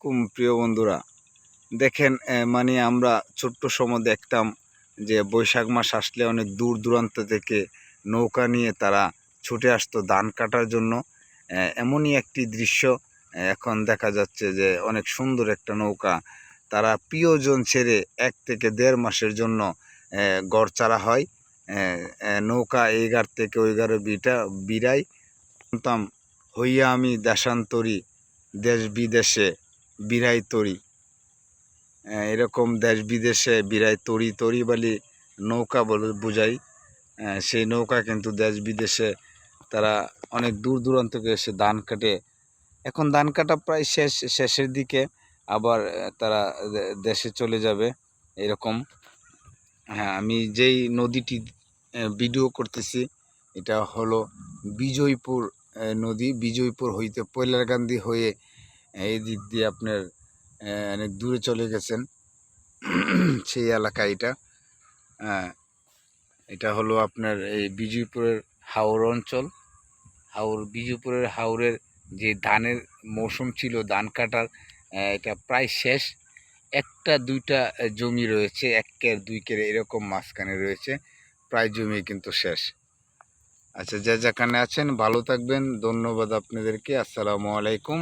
আলাইকুম প্রিয় বন্ধুরা। দেখেন মানে আমরা ছোট্ট সময় দেখতাম যে বৈশাখ মাস আসলে অনেক দূর দূরান্ত থেকে নৌকা নিয়ে তারা ছুটে আসতো ধান কাটার জন্য। এমনই একটি দৃশ্য এখন দেখা যাচ্ছে যে অনেক সুন্দর একটা নৌকা তারা প্রিয়জন ছেড়ে এক থেকে দেড় মাসের জন্য গড় চারা হয়। নৌকা এই থেকে ওই বিটা বিরাই। শুনতাম, হইয়া আমি দেশান্তরী দেশ বিদেশে বিরাই তরি। এরকম দেশ বিদেশে বিরাই তরি তরি বলি নৌকা বুঝাই। সেই নৌকা কিন্তু দেশ বিদেশে তারা অনেক দূর দূরান্ত থেকে এসে ধান কাটে। এখন ধান কাটা প্রায় শেষ, শেষের দিকে আবার তারা দেশে চলে যাবে এরকম। হ্যাঁ আমি যেই নদীটি ভিডিও করতেছি, এটা হলো বিজয়পুর নদী। বিজয়পুর হইতে পয়লারকান্দি হয়ে এই দিক দিয়ে আপনার অনেক দূরে চলে গেছেন। সেই এলাকা এটা। এটা হলো আপনার এই বিজয়পুরের হাওর অঞ্চল। হাওর, বিজয়পুরের হাওরের যে ধানের মৌসুম ছিল, ধান কাটার এটা প্রায় শেষ। একটা, দুইটা জমি রয়েছে এক কের দুই কের এরকম মাঝখানে রয়েছে। প্রায় জমি কিন্তু শেষ। আচ্ছা যে যেখানে আছেন, ভালো থাকবেন। ধন্যবাদ আপনাদেরকে। আসসালামু আলাইকুম।